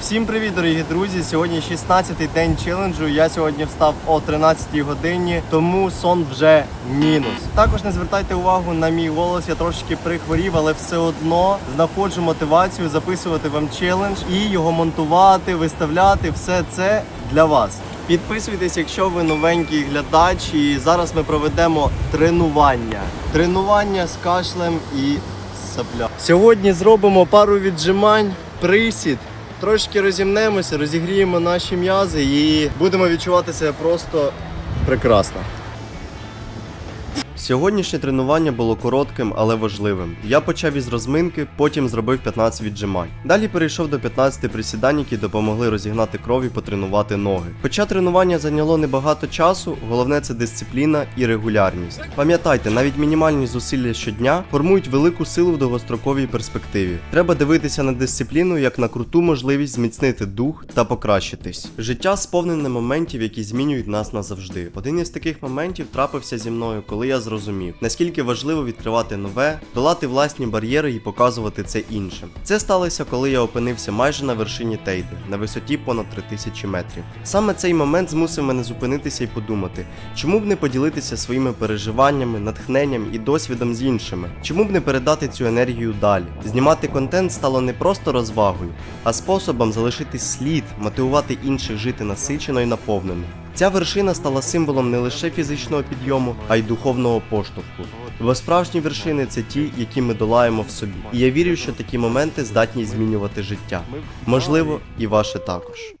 Всім привіт, дорогі друзі! Сьогодні 16-й день челенджу. Я сьогодні встав о 13-й годині, тому сон вже мінус. Також не звертайте увагу на мій голос. Я трошки прихворів, але все одно знаходжу мотивацію записувати вам челендж і його монтувати, виставляти. Все це для вас. Підписуйтесь, якщо ви новенький глядач. І зараз ми проведемо тренування. Тренування з кашлем і сапля. Сьогодні зробимо пару віджимань, присід. Трошки розімнемося, розігріємо наші м'язи і будемо відчувати себе просто прекрасно. Сьогоднішнє тренування було коротким, але важливим. Я почав із розминки, потім зробив 15 віджимань. Далі перейшов до 15 присідань, які допомогли розігнати кров і потренувати ноги. Хоча тренування зайняло небагато часу, головне це дисципліна і регулярність. Пам'ятайте, навіть мінімальні зусилля щодня формують велику силу в довгостроковій перспективі. Треба дивитися на дисципліну як на круту можливість зміцнити дух та покращитись. Життя сповнене моментів, які змінюють нас назавжди. Один із таких моментів трапився зі мною, коли я зрозумів, наскільки важливо відкривати нове, долати власні бар'єри і показувати це іншим. Це сталося, коли я опинився майже на вершині Тейди, на висоті понад 3000 метрів. Саме цей момент змусив мене зупинитися і подумати, чому б не поділитися своїми переживаннями, натхненням і досвідом з іншими? Чому б не передати цю енергію далі? Знімати контент стало не просто розвагою, а способом залишити слід, мотивувати інших жити насичено і наповнено. Ця вершина стала символом не лише фізичного підйому, а й духовного поштовху. Бо справжні вершини це ті, які ми долаємо в собі. І я вірю, що такі моменти здатні змінювати життя. Можливо, і ваше також.